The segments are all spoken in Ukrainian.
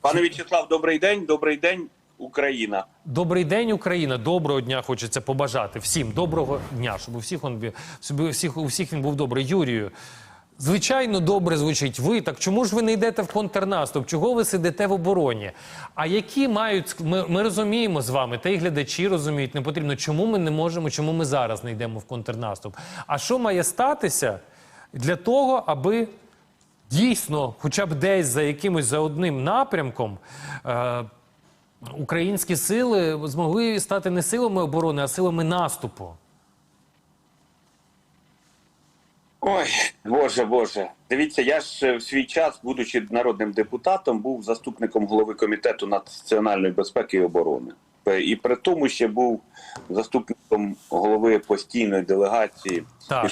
Пане В'ячеслав, добрий день, добрий день, Україна. Добрий день, Україна. Доброго дня хочеться побажати всім. Доброго дня, щоб у всіх він бі- щоб у всіх у всіх він був добрий. Юрію. Звичайно, добре звучить ви. Так чому ж ви не йдете в контрнаступ? Чого ви сидите в обороні? А які мають ми, ми розуміємо з вами, та й глядачі розуміють, не потрібно. Чому ми не можемо? Чому ми зараз не йдемо в контрнаступ? А що має статися для того, аби дійсно, хоча б десь за якимось за одним напрямком. Е, Українські сили змогли стати не силами оборони, а силами наступу. Ой, Боже, Боже. Дивіться, я ж е, в свій час, будучи народним депутатом, був заступником голови комітету національної безпеки і оборони. Е, І при тому ще був заступником голови постійної делегації Так.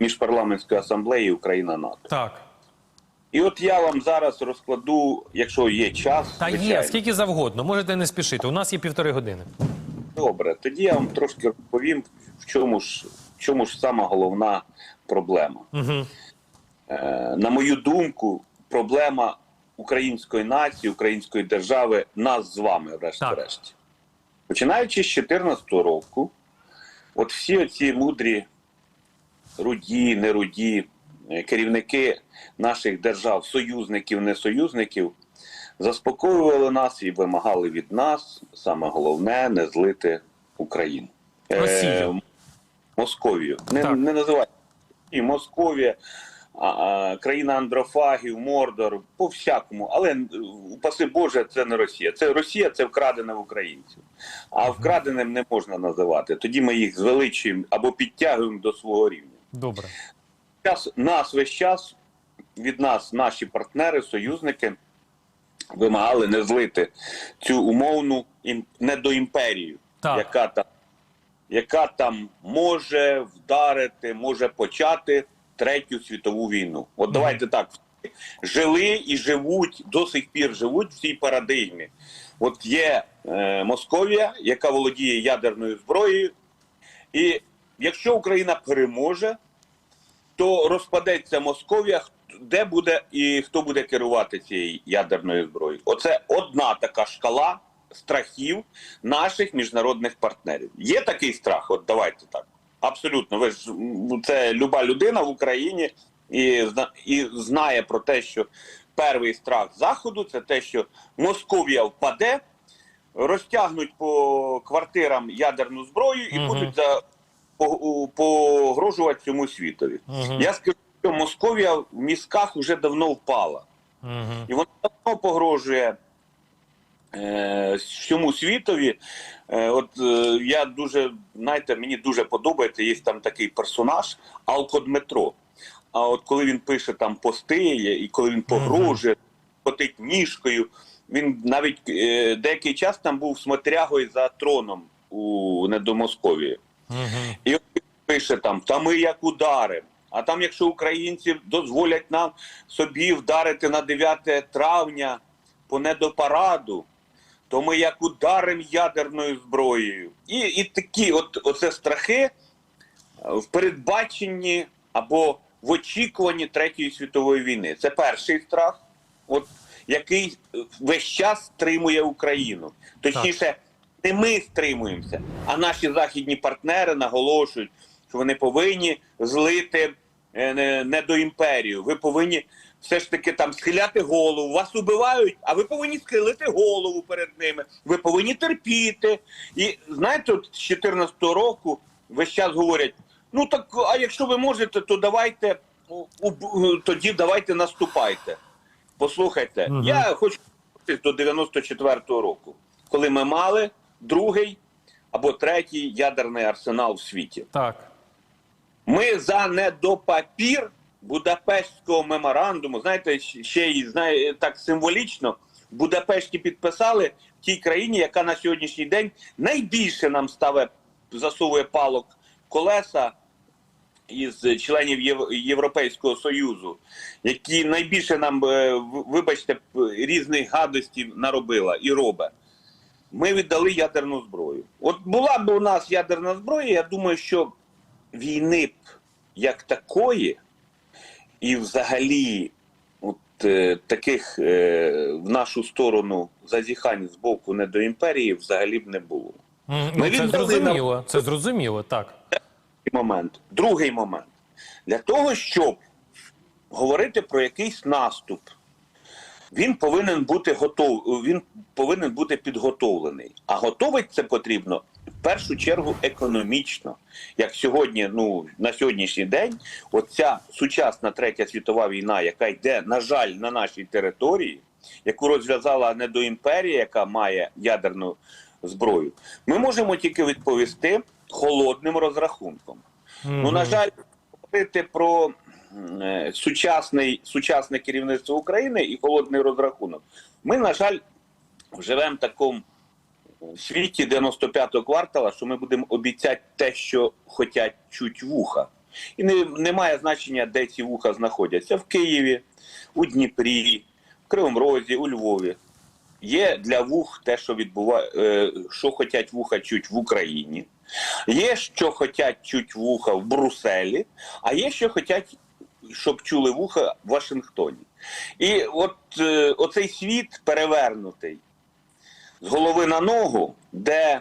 міжпарламентської асамблеї Україна НАТО. Так. І от я вам зараз розкладу, якщо є час, Та є, скільки завгодно, можете не спішити. У нас є півтори години. Добре, тоді я вам трошки розповім, в чому ж, в чому ж сама головна проблема. Угу. Е, на мою думку, проблема української нації, української держави, нас з вами, врешті-решт. Починаючи з 2014 року, от всі оці мудрі руді, неруді, керівники наших держав, союзників, не союзників, заспокоювали нас і вимагали від нас, саме головне, не злити Україну. Е, Росію. Московію. Не, не називайте і Московія, а, а, країна андрофагів, Мордор, по всякому. Але е, упаси Боже, це не Росія. Це Росія, це вкрадене в українців. А вкраденим не можна називати. Тоді ми їх звеличуємо або підтягуємо до свого рівня. Добре. Час нас весь час від нас, наші партнери, союзники вимагали не злити цю умовну недоімперію, Так. яка там, яка там може вдарити, може почати третю світову війну. От давайте так. Жили і живуть до сих пір живуть в цій парадигмі. От є е, Московія, яка володіє ядерною зброєю, і якщо Україна переможе, то розпадеться Московія, де буде і хто буде керувати цією ядерною зброєю. Оце одна така шкала страхів наших міжнародних партнерів. Є такий страх? От давайте так. Абсолютно, ви ж це люба людина в Україні і, і знає про те, що перший страх заходу це те, що Московія впаде, розтягнуть по квартирам ядерну зброю і Мгм. будуть за погрожувати цьому світові. Угу. Я скажу, що Московія в мізках вже давно впала, Угу. і вона давно погрожує е, всьому світові. Е, от е, я дуже, знаєте, мені дуже подобається, є там такий персонаж Алкодметро. А от коли він пише там пости, і коли він погрожує, котить ніжкою, він навіть е, деякий час там був смотрягою за троном у недомосковії. Угу. І пише там: та ми як ударимо. А там, якщо українці дозволять нам собі вдарити на 9 травня по недопараду, то ми як ударимо ядерною зброєю. І, і такі, от оце страхи е, в передбаченні або в очікуванні Третьої світової війни. Це перший страх, от, який весь час стримує Україну. Точніше, не ми стримуємося, а наші західні партнери наголошують, що вони повинні злити е, не, до імперію. Ви повинні все ж таки там схиляти голову. Вас убивають, а ви повинні схилити голову перед ними. Ви повинні терпіти. І знаєте, от з 14 року весь час говорять: ну так, а якщо ви можете, то давайте тоді давайте наступайте. Послухайте, Мгм. я хочу до 94-го року, коли ми мали другий або третій ядерний арсенал в світі. Так. Ми за недопапір Будапештського меморандуму, знаєте, ще й знає так символічно. В Будапешті підписали в тій країні, яка на сьогоднішній день найбільше нам ставить, засовує палок колеса із членів Європейського Союзу, які найбільше нам, е, вибачте, різних гадостей наробила і робить. Ми віддали ядерну зброю. От була б у нас ядерна зброя, я думаю, що війни б як такої, і взагалі от, е, таких е, в нашу сторону зазіхань з боку недоімперії взагалі б не було. Ми Ну, це зрозуміло. Це зрозуміло, так. момент. Другий момент. Для того, щоб говорити про якийсь наступ, він повинен бути готов, він повинен бути підготовлений. А готовить це потрібно в першу чергу економічно. Як сьогодні, ну на сьогоднішній день, оця сучасна третя світова війна, яка йде, на жаль, на нашій території, яку розв'язала недоімперія, яка має ядерну зброю, ми можемо тільки відповісти холодним розрахунком. Ну, на жаль, говорити про сучасний, сучасне керівництво України і холодний розрахунок. Ми, на жаль, живемо в такому світі 95-го квартала, що ми будемо обіцяти те, що хотять чуть вуха. І не, немає значення, де ці вуха знаходяться в Києві, у Дніпрі, в Кривому Розі, у Львові. Є для вух те, що відбуває, е, що хотять вуха чуть в Україні. Є, що хотять чуть вуха в Брюсселі, а є, що хотять, щоб чули вуха в Вашингтоні. І от е, оцей світ перевернутий з голови на ногу, де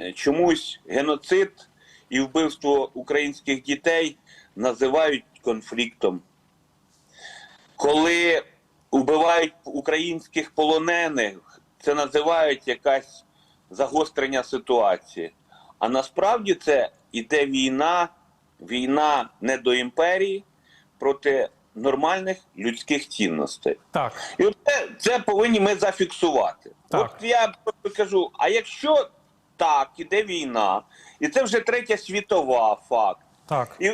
е, чомусь геноцид і вбивство українських дітей називають конфліктом. Коли вбивають українських полонених, це називають якась загострення ситуації. А насправді це іде війна, війна не до імперії проти нормальних людських цінностей. Так. І от це, це повинні ми зафіксувати. Так. От я просто кажу: а якщо так, іде війна, і це вже третя світова факт. Так. І,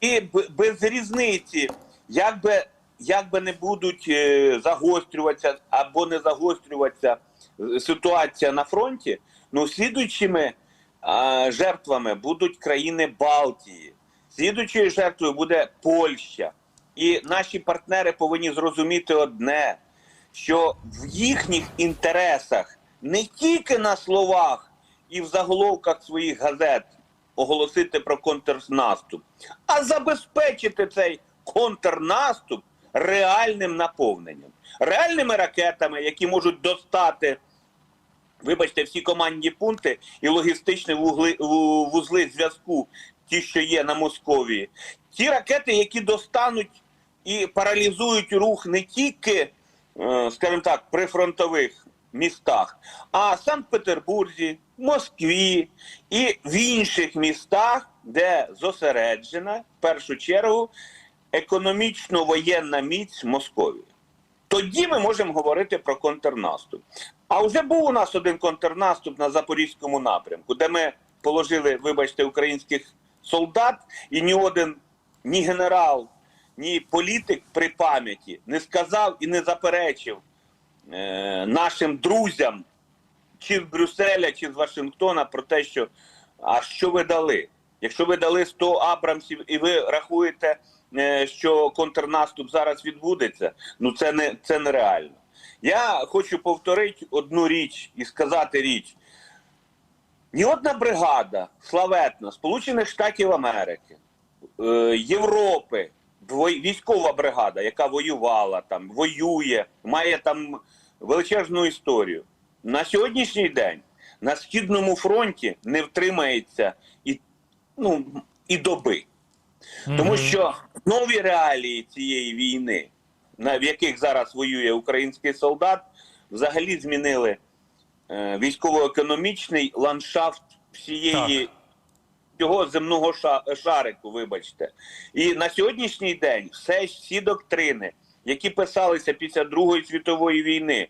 і без різниці, як би, як би не будуть е, загострюватися або не загострюватися е, ситуація на фронті, ну слідуючими е, жертвами будуть країни Балтії, слідуючою жертвою буде Польща. І наші партнери повинні зрозуміти одне, що в їхніх інтересах не тільки на словах і в заголовках своїх газет оголосити про контрнаступ, а забезпечити цей контрнаступ реальним наповненням, реальними ракетами, які можуть достати. Вибачте, всі командні пункти і логістичні вугли, вузли зв'язку, ті, що є на Московії, ті ракети, які достануть і паралізують рух не тільки, е, скажімо так, при фронтових містах, а Санкт-Петербурзі, Москві і в інших містах, де зосереджена в першу чергу економічно-воєнна міць Московії. Тоді ми можемо говорити про контрнаступ. А вже був у нас один контрнаступ на Запорізькому напрямку, де ми положили, вибачте, українських солдат, і ні один ні генерал, ні політик при пам'яті не сказав і не заперечив е, нашим друзям, чи з Брюсселя, чи з Вашингтона, про те, що а що ви дали? Якщо ви дали 100 Абрамсів і ви рахуєте, е, що контрнаступ зараз відбудеться, ну це не це нереально. Я хочу повторити одну річ і сказати річ. Ні одна бригада славетна Сполучених Штатів Америки, е, Європи, військова бригада, яка воювала там, воює, має там величезну історію. На сьогоднішній день на східному фронті не втримається і, ну, і доби. Тому що нові реалії цієї війни, на- в яких зараз воює український солдат, взагалі змінили військово-економічний ландшафт всієї цього земного ша- шарику, вибачте. І на сьогоднішній день все, всі доктрини, які писалися після Другої світової війни,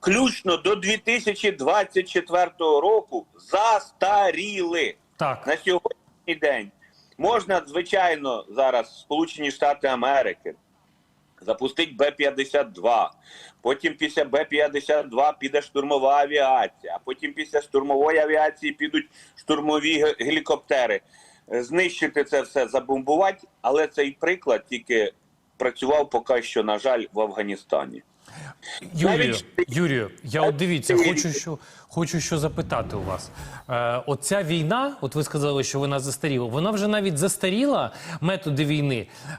включно до 2024 року, застаріли. Так. На сьогоднішній день можна, звичайно, зараз Сполучені Штати Америки запустить Б-52. Потім після Б-52 піде штурмова авіація, а потім після штурмової авіації підуть штурмові гелікоптери. Е, Знищити це все, забомбувати, але цей приклад тільки працював поки що, на жаль, в Афганістані. Юрію, Навіть- Юрію, я от дивіться, хочу що, хочу що запитати у вас. Е, оця війна, от ви сказали, що вона застаріла, вона вже навіть застаріла методи війни. Е,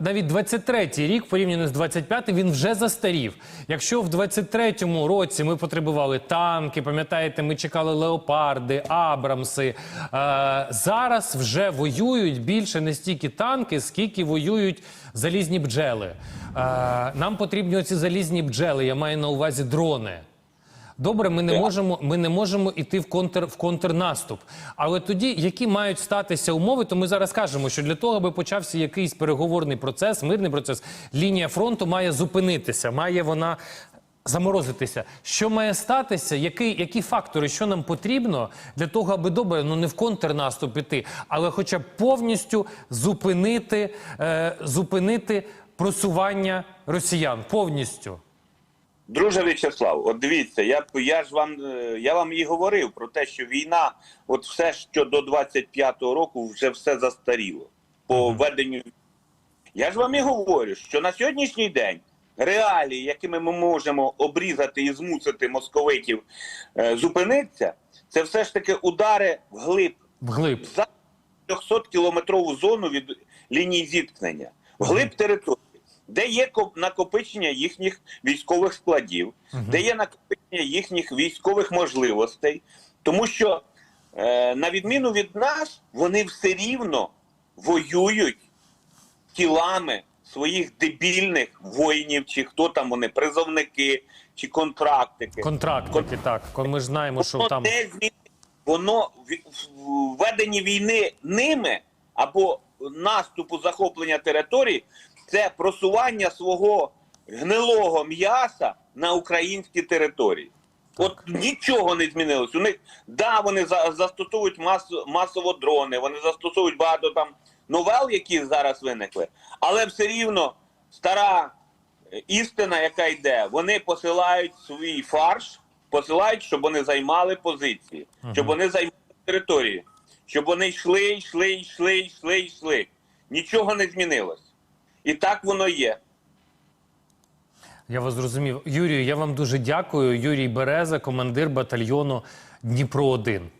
навіть 23-й рік, порівняно з 25-м, він вже застарів. Якщо в 23-му році ми потребували танки, пам'ятаєте, ми чекали леопарди, Абрамси. Е, зараз вже воюють більше не стільки танки, скільки воюють залізні бджели. Е, нам потрібні оці залізні бджели. Я маю на увазі дрони. Добре, ми не можемо, ми не можемо йти в контр в контрнаступ. Але тоді, які мають статися умови, то ми зараз кажемо, що для того, аби почався якийсь переговорний процес, мирний процес, лінія фронту має зупинитися, має вона. Заморозитися, що має статися, які, які фактори, що нам потрібно для того, аби добре, ну не в контрнаступ іти, але хоча б повністю зупинити, е, зупинити просування росіян повністю. Друже В'ячеслав, от дивіться, я я ж вам е, я вам і говорив про те, що війна, от все, що до 25-го року, вже все застаріло по веденню. Я ж вам і говорю, що на сьогоднішній день реалії, якими ми можемо обрізати і змусити московитів е, зупинитися, це все ж таки удари вглиб Вглиб. за 300 кілометрову зону від лінії зіткнення, вглиб території, де є ко- накопичення їхніх військових складів, де є накопичення їхніх військових можливостей, тому що е, на відміну від нас, вони все рівно воюють тілами своїх дебільних воїнів, чи хто там вони, призовники чи контрактики. Контрактники, так. Кон- Ми ж знаємо, що там не змі- воно в- в війни ними або наступу захоплення територій це просування свого гнилого м'яса на українські території. От нічого не змінилось. У них да, вони за, застосовують мас, масово дрони, вони застосовують багато там новел, які зараз виникли, але все рівно стара е, істина, яка йде, вони посилають свій фарш, посилають, щоб вони займали позиції, щоб вони займали території, щоб вони йшли, йшли, йшли, йшли, йшли. Нічого не змінилось. І так воно є. я вас зрозумів. Юрію, я вам дуже дякую. Юрій Береза, командир батальйону Дніпро 1